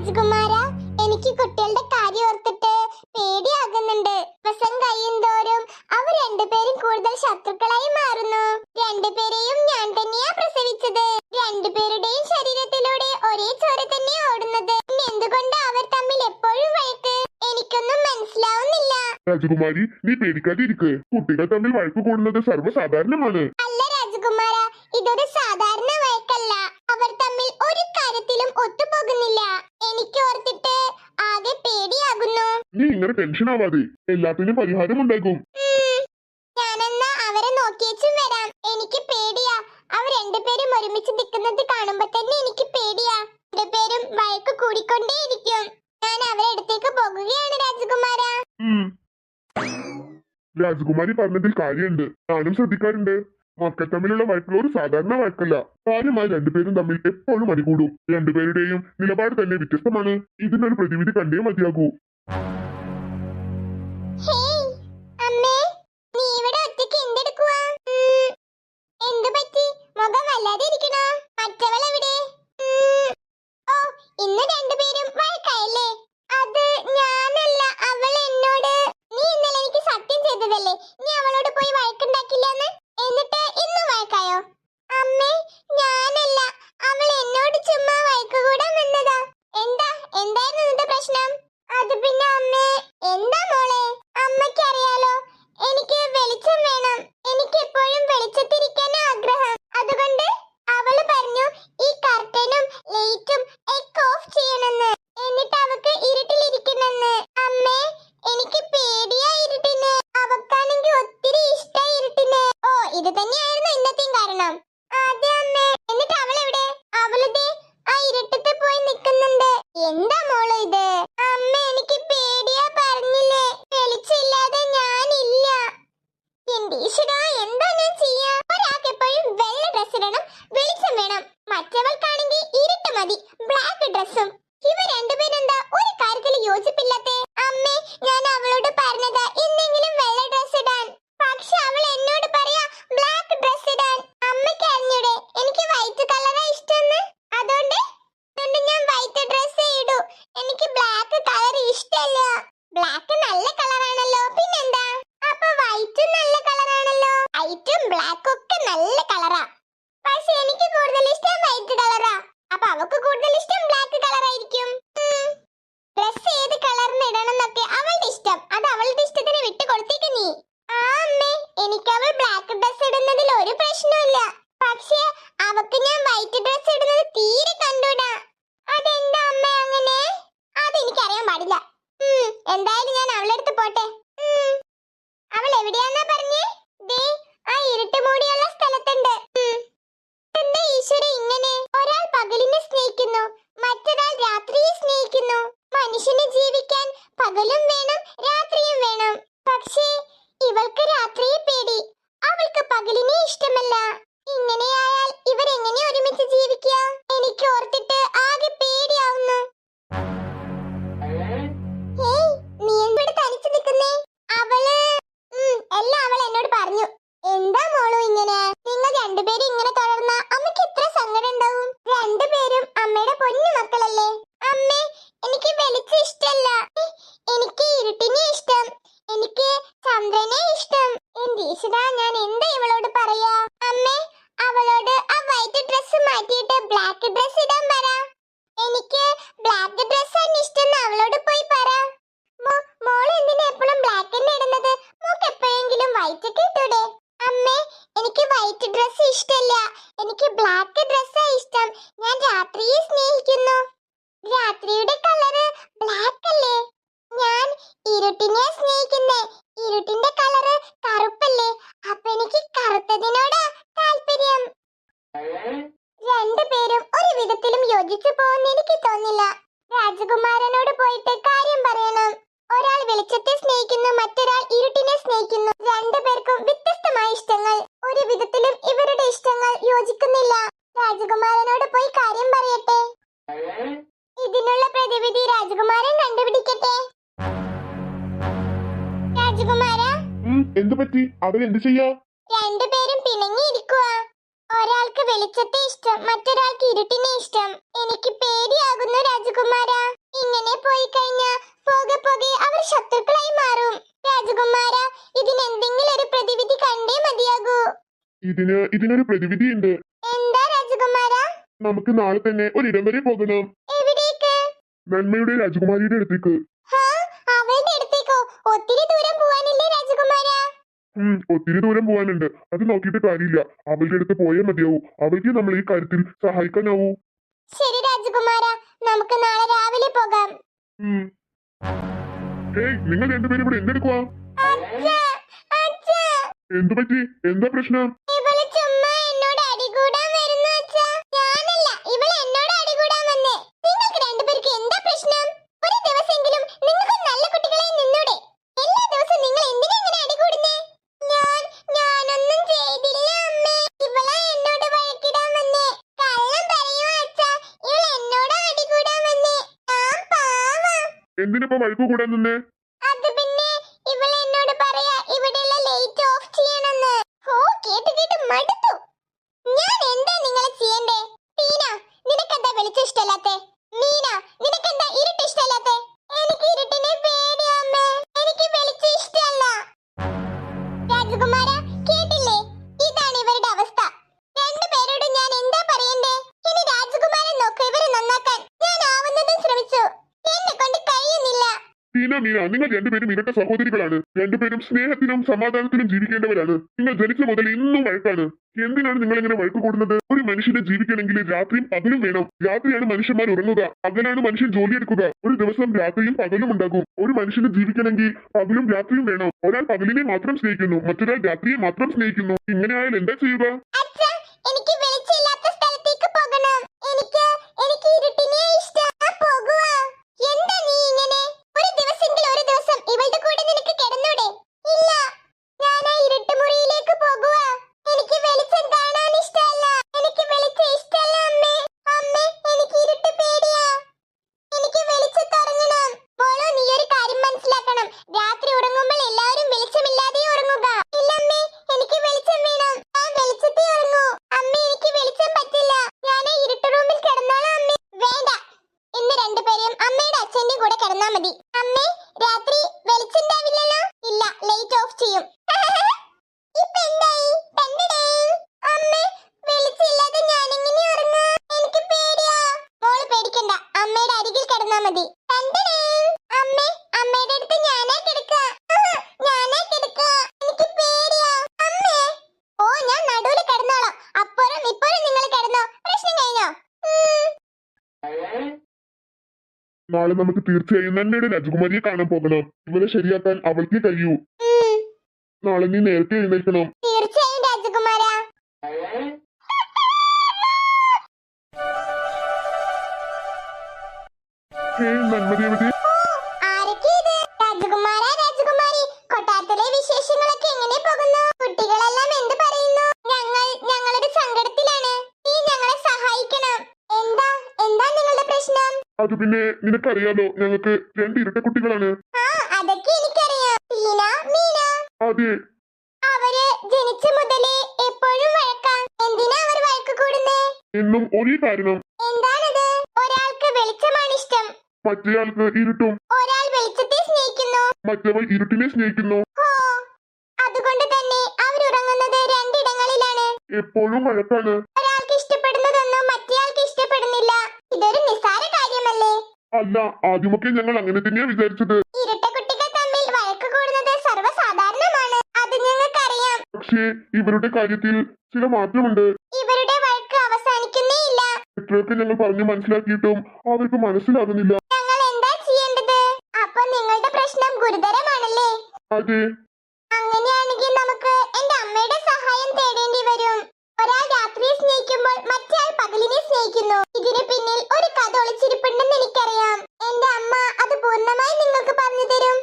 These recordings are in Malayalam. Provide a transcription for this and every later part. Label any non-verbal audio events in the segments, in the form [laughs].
രാജകുമാര എനിക്ക് കുട്ടികളുടെ കാര്യം ഓർത്തിട്ട് പേടിയാകുന്നുണ്ട്. ദിവസം കഴിയുന്തോറും അവർ രണ്ടുപേരും കൂടുതൽ ശത്രുക്കളായി മാറുന്നു. രണ്ടുപേരെയും ഞാൻ തന്നെയാ പ്രസവിച്ചത്. രണ്ടുപേരുടെയും ശരീരത്തിലൂടെ ഒരേ ചോര തന്നെ ഓടുന്നത്. എന്തുകൊണ്ട് അവർ തമ്മിൽ എപ്പോഴും വഴക്ക്? എനിക്കൊന്നും മനസ്സിലാവുന്നില്ല. രാജകുമാരി നീ പേടിക്കാതിരിക്ക്. കുട്ടികൾ തമ്മിൽ വഴക്ക് കൂടുന്നത് സർവസാധാരണമാണ്. അവർ തമ്മിൽ ഒരു കാര്യത്തിലും ഒത്തുപോകുന്നില്ല. എനിക്ക് ഓർത്തിട്ട് ആകെ പേടിയാകുന്നു. നീ ഇങ്ങനെ ടെൻഷൻ ആവാതെ എല്ലാത്തിനും പരിഹാരം ഉണ്ടാകും ഞാനെന്നാ അവരെ നോക്കിയേച്ചും വരാം. എനിക്ക് പേടിയാ. അവർ രണ്ടുപേരും ഒരുമിച്ച് നിൽക്കുന്നത് കാണുമ്പോ തന്നെ എനിക്ക് പേടിയാ. രണ്ടുപേരും വഴക്ക് കൂടിക്കൊണ്ടേയിരിക്കും ഞാൻ അവരെ അടുത്തേക്ക് പോകുകയാണ് രാജകുമാര. രാജകുമാരി പറഞ്ഞതിൽ കാര്യമുണ്ട്. ഞാനും ശ്രദ്ധിക്കാറുണ്ട്. മക്കൾ തമ്മിലുള്ള വഴക്കുകൾ ഒരു സാധാരണ വഴക്കല്ല. കാര്യമായി രണ്ടുപേരും തമ്മിൽ എപ്പോഴും അടികൂടും. രണ്ടുപേരുടെയും നിലപാട് തന്നെ വ്യത്യസ്തമാണ്. ഇതിനൊരു പ്രതിവിധി കണ്ടേ മതിയാകൂ. ഇന്ന് രണ്ടുപേരും വഴക്കായല്ലേ? അത് ഞാനല്ല അവൾ എന്നോട് നീ ഇന്നലെ എനിക്ക് സത്യം ചെയ്തതല്ലേ നീ അവളോട് പോയി വഴക്കുണ്ടാക്കില്ലെന്ന് എന്നിട്ട് ഇന്നും വഴക്കായോ അമ്മേ ഞാനല്ല അവൾ എന്നോട് ചുമ്മാ വഴക്ക് കൂടാൻ വന്നതാ എന്താ എന്തായിരുന്നു നിന്റെ പ്രശ്നം അത് പിന്നെ അമ്മേ എന്താ മോളെ അമ്മയ്ക്കറിയാലോ എനിക്ക് വെളിച്ചം വേണം എനിക്ക് എപ്പോഴും വെളിച്ചത്തിരിക്കാൻ ആഗ്രഹം അതുകൊണ്ട് അവൾ പറഞ്ഞു ഈ കർട്ടനും ലൈറ്റും ഒക്കെ ഓഫ് ചെയ്യണമെന്ന് എന്നിട്ട് അവക്ക് ഇരുട്ടിലിരിക്കണമെന്ന് അമ്മേ എനിക്ക് പേടിയാ ഇരുട്ടിന് അവക്കാണെങ്കിൽ ഒത്തിരി ഇഷ്ടാ ഇരുട്ടിന് ഓ ഇത് തന്നെയായിരുന്നു ഇന്നത്തെയും കാരണം അതെ അമ്മേ എന്നിട്ട് അവളെവിടെ അവളിതേ ആ ഇരുട്ടത്ത് പോയി നിൽക്കുന്നുണ്ട് എന്താ മോൾ ഇത് അമ്മ എനിക്ക് പേടിയാ പറഞ്ഞില്ലേ വെളിച്ചില്ലാതെ ഞാനില്ല എന്റെ ഈശ്വരാ എന്താ ഞാൻ ചെയ്യാ ഒരാൾക്ക് എപ്പോഴും വെള്ള ഡ്രസ് ഇടണം വെളിച്ചം വേണം മറ്റവൾക്കാണെങ്കിൽ ഇരുട്ട് മതി ബ്ലാക്ക് ഡ്രസ്സും ഇവ രണ്ടുപേരെന്താ ഒരു കാര്യത്തിൽ യോജിപ്പില്ലാത്തെ അമ്മേ ഞാൻ അവളോട് പറഞ്ഞതാ ഇന്നെങ്കിലും വെള്ള ഡ്രസ് ഇടാൻ പക്ഷെ അവൾ എന്നോട് പറയാ ബ്ലാക്ക് ഡ്രസ് ഇടാൻ അമ്മയ്ക്ക് അറിഞ്ഞൂടെ എനിക്ക് വൈറ്റ് കളറാ ഇഷ്ടമെന്ന് അതുകൊണ്ട് അതുകൊണ്ട് ഞാൻ വൈറ്റ് ഡ്രസ് ഇടൂ എനിക്ക് ബ്ലാക്ക് കളർ ഇഷ്ടല്ല ബ്ലാക്ക് നല്ല കളറാണല്ലോ പിന്നെന്താ അപ്പൊ വൈറ്റും നല്ല കളറാണല്ലോ വൈറ്റും ബ്ലാക്കും ഒക്കെ നല്ല കളറാ പക്ഷെ എനിക്ക് കൂടുതൽ ഇഷ്ടം വൈറ്റ് കളറാ അപ്പൊ അവക്ക് കൂടുതൽ ഇഷ്ടം ബ്ലാക്ക് കളറായിരിക്കും ഡ്രസ് ഏത് കളറിന് ഇടണം എന്നൊക്കെ അവളുടെ ഇഷ്ടം അത് അവളുടെ ഇഷ്ടത്തിന് വിട്ടു കൊടുത്തേക്ക് നീ ആ അമ്മേ എനിക്ക് അവൾ ബ്ലാക്ക് ഡ്രസ് ഇടുന്നതിൽ ഒരു പ്രശ്നമില്ല പക്ഷേ അവക്ക് ഞാൻ വൈറ്റ് ഡ്രസ് ഇടുന്നത് തീരെ കണ്ടൂടാ അതെന്താ അമ്മ അങ്ങനെ അതെനിക്കറിയാൻ പാടില്ല. എന്തായാലും ഞാൻ അവളുടെ അടുത്ത് പോട്ടെ. അവൾ എവിടെയാന്നാ പറഞ്ഞേ? ദേ ആ ഇരുട്ട് മൂടിയുള്ള സ്ഥലത്തുണ്ട്. എന്താ ഈശ്വര ഇങ്ങനെ? ഒരാൾ പകലിനെ സ്നേഹിക്കുന്നു മറ്റൊരാൾ രാത്രിയെ സ്നേഹിക്കുന്നു. മനുഷ്യന് ജീവിക്കാൻ പകലും വേണം രാത്രിയും വേണം. പക്ഷേ ഇവൾക്ക് രാത്രിയെ പേടി. അവൾക്ക് പകലിനെ ഇഷ്ടമല്ല. ഇങ്ങനെയായാൽ ഇവരെങ്ങനെ ഒരുമിച്ച് ജീവിക്കുക എനിക്ക് ഓർത്തിട്ട് പറഞ്ഞു. എന്താ മോളു ഇങ്ങനെ? നിങ്ങൾ രണ്ടുപേരും ഇങ്ങനെ തുടർന്ന അമ്മയ്ക്ക് എത്ര സങ്കടം ഉണ്ടാവും? രണ്ടുപേരും അമ്മയുടെ പൊന്നു മക്കളല്ലേ അമ്മേ എനിക്ക് വെളിച്ചം ഇഷ്ടല്ല എനിക്ക് ഇരുട്ടിനെ ഇഷ്ടം എനിക്ക് ചന്ദ്രനെ ഇഷ്ടം എന്റെ ഈശ്വരാ ഞാൻ എന്താ ഇവളോട് പറയാ അമ്മേ അവളോട് ആ വൈറ്റ് ഡ്രസ് മാറ്റിയിട്ട് ബ്ലാക്ക് ഡ്രസ് ഇടാൻ പറ എനിക്ക് ബ്ലാക്ക് ഡ്രസ് ആണ് ഇഷ്ടം അവളോട് പോയി പറ മോ- മോൾ എന്തിനാ എപ്പോഴും ബ്ലാക്ക് തന്നെ ഇടുന്നത് മോക്ക് എപ്പോഴെങ്കിലും വൈറ്റ് ഒക്കെ ഇട്ടൂടെ അമ്മേ എനിക്ക് വൈറ്റ് ഡ്രസ് ഇഷ്ടല്ല എനിക്ക് ബ്ലാക്ക് ഡ്രസ്സാ ഇഷ്ടം ഞാൻ രാത്രിയെ സ്നേഹിക്കുന്നു രാത്രിയുടെ കളറ് ബ്ലാക്ക് അല്ലേ ഞാൻ ഇരുട്ടിനെ സ്നേഹിക്കുന്നേ ഇരുട്ടിന്റെ കളറ് കറുപ്പല്ലേ അപ്പൊ എനിക്ക് കറുത്തതിനോടാ താല്പര്യം രണ്ടുപേരും ഒരു വിധത്തിലും യോജിച്ചു പോകുന്ന എനിക്ക് തോന്നില്ല. രാജകുമാരനോട് പോയിട്ട് കാര്യം പറയണം. ഒരാൾ വെളിച്ചത്തെ സ്നേഹിക്കുന്നു മറ്റൊരാൾ ഇരുട്ടിനെ സ്നേഹിക്കുന്നു. രണ്ടുപേർക്കും വ്യത്യസ്തമായ ഇഷ്ടങ്ങൾ. ഒരു വിധത്തിലും ഇവരുടെ ഇഷ്ടങ്ങൾ യോജിക്കുന്നില്ല. രാജകുമാരനോട് പോയി കാര്യം പറയട്ടെ. ഇതിനുള്ള പ്രതിവിധി രാജകുമാരൻ കണ്ടുപിടിക്കട്ടെ. രാജകുമാര? എന്ത് പറ്റി അവരെന്ത് ചെയ്യാ? രണ്ടുപേരും പിണങ്ങിയിരിക്കുക ഒരാൾക്ക് വെളിച്ചത്തെ ഇഷ്ടം മറ്റൊരാൾക്ക് ഇരുട്ടിനെ ഇഷ്ടം. എനിക്ക് പേടിയാകുന്നു രാജകുമാര. ഇങ്ങനെ പോയി കഴിഞ്ഞാ പോകെ പോകെ അവർ ശത്രുക്കളായി മാറും. രാജകുമാര ഇതിന് എന്തെങ്കിലും ഒരു പ്രതിവിധി കണ്ടേ മതിയാകൂ. ഇതിന് ഇതിനൊരു പ്രതിവിധി ഉണ്ട്. എന്താ രാജകുമാര? നമുക്ക് നാളെ തന്നെ ഒരിടം വരെ പോകണം. എവിടേക്ക്? നന്മയുടെ രാജകുമാരിയുടെ അടുത്തേക്ക് ഹാ അവളുടെ അടുത്തേക്കോ ഒത്തിരി ദൂരം പോവാനില്ലേ രാജകുമാര ഉം ഒത്തിരി ദൂരം പോവാനുണ്ട്. അത് നോക്കിയിട്ട് കാര്യമില്ല. അവളുടെ അടുത്ത് പോയേ മതിയാവൂ. അവൾക്ക് നമ്മൾ ഈ കാര്യത്തിൽ സഹായിക്കാനാവൂ. ശരി രാജകുമാര നമുക്ക് നാളെ രാവിലെ പോകാം. ഏയ് നിങ്ങൾ രണ്ടുപേരും ഇവിടെ എന്തെടുക്കുവാ? എന്തു പറ്റി എന്താ പ്രശ്നം? வரைக்கும் கூட நின்று ടീന മീന നിങ്ങൾ രണ്ടുപേരും ഇരട്ട സഹോദരികളാണ്. രണ്ടുപേരും സ്നേഹത്തിനും സമാധാനത്തിനും ജീവിക്കേണ്ടവരാണ്. നിങ്ങൾ ജനിച്ച മുതൽ ഇന്നും വഴക്കാണ്. എന്തിനാണ് നിങ്ങൾ ഇങ്ങനെ വഴക്ക് കൂടുന്നത്? ഒരു മനുഷ്യനെ ജീവിക്കണമെങ്കിൽ രാത്രിയും പകലും വേണം. രാത്രിയാണ് മനുഷ്യന്മാർ ഉറങ്ങുക. പകലാണ് മനുഷ്യൻ ജോലിയെടുക്കുക. ഒരു ദിവസം രാത്രിയും പകലും ഉണ്ടാകും. ഒരു മനുഷ്യന് ജീവിക്കണമെങ്കിൽ പകലും രാത്രിയും വേണം. ഒരാൾ പകലിനെ മാത്രം സ്നേഹിക്കുന്നു. മറ്റൊരാൾ രാത്രിയെ മാത്രം സ്നേഹിക്കുന്നു. ഇങ്ങനെയായാൽ എന്താ ചെയ്യുക അച്ഛാ, എനിക്ക് വെളിച്ചമില്ലാത്ത സ്ഥലത്തേക്ക് പോകണം. എനിക്ക് എനിക്ക് ഇരുട്ടിനെ ഇഷ്ടം. ഞാൻ പോകുവാ. എന്താ നീ ഇങ്ങനെ? ഒരു ദിവസമെങ്കിൽ ഒരു ദിവസം ഇവളുടെ കൂടെ നിനക്ക് കിടന്നൂടെ? ഇല്ല. ഞാൻ ആ ഇരുട്ട് മുറിയിലേക്ക് പോകുവാ. എനിക്ക് വെളിച്ചം കാണാൻ ഇഷ്ടമല്ല. എനിക്ക് വെളിച്ചം ഇഷ്ടമല്ല അമ്മേ. അമ്മേ, എനിക്ക് ഇരുട്ട് പേടിയാ. എനിക്ക് വെളിച്ചം തുടങ്ങണം. മോളോ, നീ ഒരു കാര്യം മനസ്സിലാക്കണം. രാത്രി ഉറങ്ങുമ്പോൾ എല്ലാവരും വെളിച്ചമില്ലാതെ ഉറങ്ങുക. ഇല്ലമ്മേ, എനിക്ക് വെളിച്ചം വേണം. ഞാൻ വെളിച്ചത്തിൽ ഉറങ്ങൂ. അമ്മേ, എനിക്ക് വെളിച്ചം പറ്റില്ല. ഞാൻ ആ ഇരുട്ട് റൂമിൽ കിടന്നോളാം അമ്മേ. വേണ്ട. ഇന്ന് രണ്ടുപേരും അമ്മയുടെ അച്ഛന്റെ കൂടെ കിടന്നാ മതി. അമ്മേ, രാത്രി വെളിച്ചം ഉണ്ടാവില്ലല്ലോ? ഇല്ല, ലൈറ്റ് ഓഫ് ചെയ്യും. [laughs] അമ്മയുടെ അരികിൽ കിടന്നാ മതി. ടണ്ടടേ. അമ്മേ, അമ്മയുടെ അടുത്ത് ഞാനാ കിടക്കാ. ആഹ്, ഞാനാ കിടക്കാ. എനിക്ക് പേടിയാ. അമ്മേ. ഓ, ഞാൻ നടുവിൽ കിടന്നോളാം. അപ്പുറം ഇപ്പുറം നിങ്ങൾ കിടന്നോ. പ്രശ്നം കഴിഞ്ഞോ? ഉം. നാളെ നമുക്ക് തീർച്ചയായും നന്മയുടെ രാജകുമാരിയെ കാണാൻ പോകണം. ഇവരെ ശരിയാക്കാൻ അവൾക്ക് കഴിയൂ. നാളെ നീ നേരത്തെ എഴുന്നേൽക്കണം. തീർച്ചയായും രാജകുമാര. ഹേയ് നന്മദേവതേ. അത് പിന്നെ നിനക്കറിയാലോ ഞങ്ങൾക്ക് രണ്ട് ഇരട്ട കുട്ടികളാണ്. ആ അതൊക്കെ എനിക്കറിയാം. ടീന മീന. അതെ. അവർ ജനിച്ച മുതലേ എപ്പോഴും വഴക്കാം. എന്തിനാ അവർ വഴക്ക് കൂടുന്നേ? എന്നും ഒരേ കാരണം. എന്താണത്? ഒരാൾക്ക് വെളിച്ചമാണ് ഇഷ്ടം. മറ്റേയാൾക്ക് ഇരുട്ടും. ഒരാൾ വെളിച്ചത്തെ സ്നേഹിക്കുന്നു. മറ്റവൾ ഇരുട്ടിനെ സ്നേഹിക്കുന്നു. അതുകൊണ്ട് തന്നെ അവരുറങ്ങുന്നത് രണ്ടിടങ്ങളിലാണ്. എപ്പോഴും വഴക്കാണ് ഒരാൾക്ക് ഇഷ്ടപ്പെടുന്നതൊന്നും മറ്റേയാൾക്ക് ഇഷ്ടപ്പെടുന്നില്ല ഇതൊരു നിസ്സാര കാര്യമല്ലേ അല്ല ആദ്യമൊക്കെ ഞങ്ങൾ അങ്ങനെ തന്നെയാ വിചാരിച്ചത്. പക്ഷേ ഇവരുടെ കാര്യത്തിൽ ചില മാറ്റമുണ്ട്. ഇവരുടെ വഴക്ക് അവസാനിക്കുന്നേ ഇല്ല. എത്രയൊക്കെ ഞങ്ങൾ പറഞ്ഞു മനസ്സിലാക്കിയിട്ടും അവർക്ക് മനസ്സിലാകുന്നില്ല. ഞങ്ങൾ എന്താ ചെയ്യേണ്ടത്? അപ്പൊ നിങ്ങളുടെ പ്രശ്നം ഗുരുതരമാണല്ലേ? അതെ അങ്ങനെയാണെങ്കിൽ നമുക്ക് എന്റെ അമ്മയുടെ സഹായം തേടേണ്ടി വരും ഒരാൾ രാത്രിയെ സ്നേഹിക്കുമ്പോൾ പകലിനെ സ്നേഹിക്കുന്നു. ഇതിന് പിന്നിൽ ഒരു കഥ ഒളിച്ചിരിപ്പുണ്ടെന്ന് എനിക്കറിയാം. എന്റെ അമ്മ അത് പൂർണമായി നിങ്ങൾക്ക് പറഞ്ഞു തരും.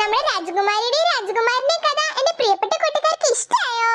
രാജകുമാരിയുടെയും രാജകുമാരന്റെ കഥ എന്റെ പ്രിയപ്പെട്ട കൂട്ടുകാർക്ക് ഇഷ്ടായോ?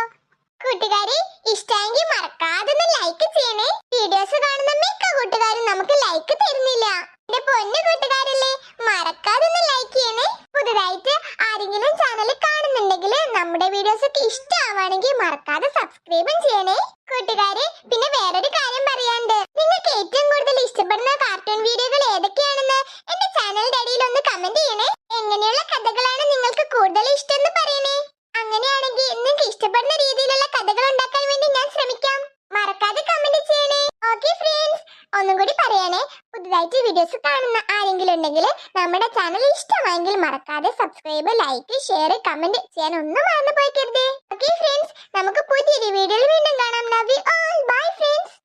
കൂട്ടുകാരെ ഇഷ്ടമെങ്കിൽ മറക്കാതെ ഒന്ന് ലൈക്ക് ചെയ്യണേ. വീഡിയോസ് കാണുന്ന മിക്ക കൂട്ടുകാരും നമുക്ക് ലൈക്ക് തരുന്നില്ല. എന്റെ പൊന്നു കൂട്ടുകാരല്ലേ മറക്കാതെ ഒന്ന് ലൈക്ക് ചെയ്യണേ. പുതുതായിട്ട് ആരെങ്കിലും ചാനൽ കാണുന്നുണ്ടെങ്കിൽ നമ്മുടെ വീഡിയോസ് ഒക്കെ ഇഷ്ടമാവാണെങ്കിൽ മറക്കാതെ സബ്സ്ക്രൈബും ചെയ്യണേ. കൂട്ടുകാരെ പിന്നെ വേറൊരു കാര്യം പറയാണ്ട് നിങ്ങൾക്ക് ഏറ്റവും കൂടുതൽ ഇഷ്ടപ്പെടുന്ന കാർട്ടൂൺ വീഡിയോകൾ ഏതൊക്കെയാണെന്ന് എന്റെ ചാനലിന്റെ അടിയിൽ ഒന്ന് കമന്റ് ചെയ്യണേ. എങ്ങനെയുള്ള കഥകളാണ് നിങ്ങൾക്ക് കൂടുതൽ ഇഷ്ടം എന്ന് പറയണേ. അങ്ങനെയാണെങ്കിൽ നിങ്ങൾക്ക് ഇഷ്ടപ്പെടുന്ന രീതിയിലുള്ള കഥകൾ ഉണ്ടാക്കാൻ വേണ്ടി ഞാൻ ശ്രമിക്കാം. മറക്കാതെ കമന്റ് ചെയ്യണേ. ഓക്കെ ഫ്രണ്ട്സ് ഒന്നും കൂടി പറയണേ. പുതുതായിട്ട് വീഡിയോസ് കാണുന്ന ആരെങ്കിലും ഉണ്ടെങ്കിൽ നമ്മുടെ ചാനൽ ഇഷ്ടമായെങ്കിൽ മറക്കാതെ സബ്സ്ക്രൈബ് ലൈക്ക് ഷെയർ കമന്റ് ചെയ്യാൻ ഒന്നും മറന്നു പോയിക്കരുത്. ഓക്കെ ഫ്രണ്ട്സ് നമുക്ക് പുതിയൊരു വീഡിയോയിൽ വീണ്ടും കാണാം. Love you all bye friends